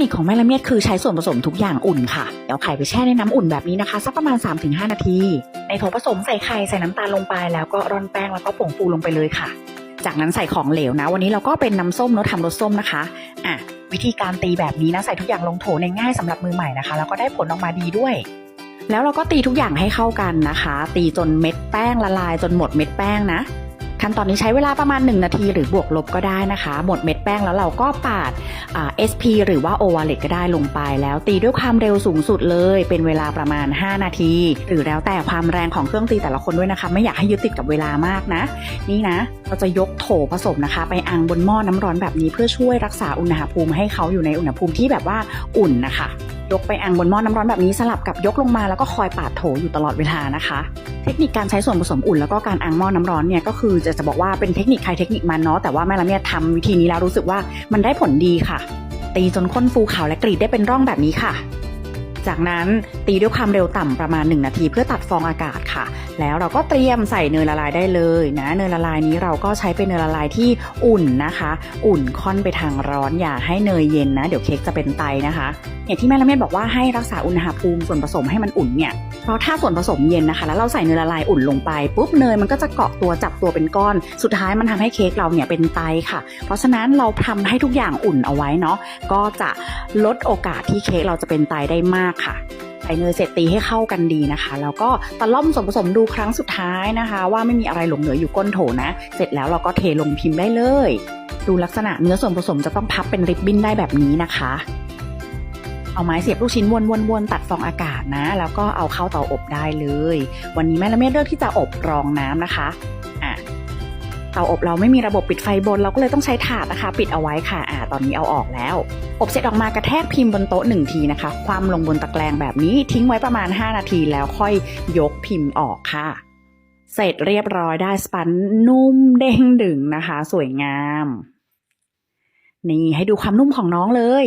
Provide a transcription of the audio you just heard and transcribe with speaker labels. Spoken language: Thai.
Speaker 1: นิคของแม่ละเมียดคือใช้ส่วนผสมทุกอย่างอุ่นค่ะ เดี๋ยวไข่ไปแช่ในน้ำอุ่นแบบนี้นะคะ สักประมาณ 3-5 นาที ในโถผสมใส่ไข่ใส่น้ำตาลลงไป แล้วก็ร่อนแป้งแล้วก็ผงฟูลงไปเลยค่ะ จากนั้นใส่ของเหลวนะ วันนี้เราก็เป็นน้ำส้มเนอะทำรสส้มนะคะอะวิธีการตีแบบนี้นะใส่ทุกอย่างลงโถในง่ายสำหรับมือใหม่นะคะ แล้วก็ได้ผลออกมาดีด้วย แล้วเราก็ตีทุกอย่างให้เข้ากันนะคะ ตีจนเม็ดแป้งละลายจนหมดเม็ดแป้งนะ ขั้นตอนนี้ใช้เวลาประมาณ 1 นาทีหรือบวกลบก็ได้นะคะ หมดเม็ดแป้งแล้วเราก็ปาดอ่า SP หรือว่า o v a l e t ก็ได้ลงไป แล้วตีด้วยความเร็วสูงสุดเลย เป็นเวลาประมาณ 5 นาที หรือแล้วแต่ความแรงของเครื่องตีแต่ละคนด้วยนะคะ ไม่อยากให้ยึดติดกับเวลามากนะ นี่นะ เราจะยกโถผสมนะคะ ไปอังบนหม้อน้ำร้อนแบบนี้เพื่อช่วยรักษาอุณหภูมิให้เขาอยู่ในอุณหภูมิที่แบบว่าอุ่นนะคะ ยกไปอังบนหม้อน้ำร้อนแบบนี้สลับกับยกลงมาแล้วก็คอยปาดโถอยู่ตลอดเวลานะคะ เทคนิคการใช้ส่วนผสมอุ่นแล้วก็การอังหม้อน้ำร้อนเนี่ยก็คือจะจะบอกว่าเป็นเทคนิคใครเทคนิคมันเนาะแต่ว่าแม่ละเมียทำวิธีนี้แล้วรู้สึกว่ามันได้ผลดีค่ะ ตีจนข้นฟูขาวและกรีดได้เป็นร่องแบบนี้ค่ะ จากนั้นตีด้วยความเร็วต่ำประมาณ 1 นาทีเพื่อตัดฟองอากาศค่ะ แล้วเราก็เตรียมใส่เนยละลายได้เลยนะเนยละลายนี้เราก็ใช้เป็นเนยละลายที่อุ่นนะคะ อุ่นค่อนไปทางร้อนอย่าให้เนยเย็นนะเดี๋ยวเค้กจะเป็นไตนะคะอย่างที่แม่ละเมียดบอกว่าให้รักษาอุณหภูมิส่วนผสมให้มันอุ่นเนี่ยเพราะถ้าส่วนผสมเย็นนะคะ แล้วเราใส่เนยละลายอุ่นลงไปปุ๊บเนยมันก็จะเกาะตัวจับตัวเป็นก้อน สุดท้ายมันทำให้เค้กเราเนี่ยเป็นไตค่ะ เพราะฉะนั้นเราทำให้ทุกอย่างอุ่นเอาไว้เนาะก็จะลดโอกาสที่เค้กเราจะเป็นไตได้มากค่ะใส่เนยเสร็จตีให้เข้ากันดีนะคะ แล้วก็ตะล่อมส่วนผสมดูครั้งสุดท้ายนะคะ ว่าไม่มีอะไรหลงเหลืออยู่ก้นโถนะ เสร็จแล้วเราก็เทลงพิมพ์ได้เลย ดูลักษณะเนื้อส่วนผสมจะต้องพับเป็นริบบิ้นได้แบบนี้นะคะ เอาไม้เสียบลูกชิ้นวนๆๆตัดฟองอากาศนะ แล้วก็เอาเข้าเตาอบได้เลย วันนี้แม่ละเมียดเลือกที่จะอบรองน้ำนะคะ เตาอบเราไม่มีระบบปิดไฟบน เราก็เลยต้องใช้ถาดนะคะ ปิดเอาไว้ค่ะอ่าตอนนี้เอาออกแล้ว อบเสร็จออกมากระแทกพิมพ์บนโต๊ะหนึ่งทีนะคะ ความลงบนตะแกรงแบบนี้ทิ้งไว้ประมาณ 5 นาทีแล้วค่อยยกพิมพ์ออกค่ะเสร็จเรียบร้อยได้สปันนุ่มเด้งดึงนะคะ สวยงาม นี่ให้ดูความนุ่มของน้องเลย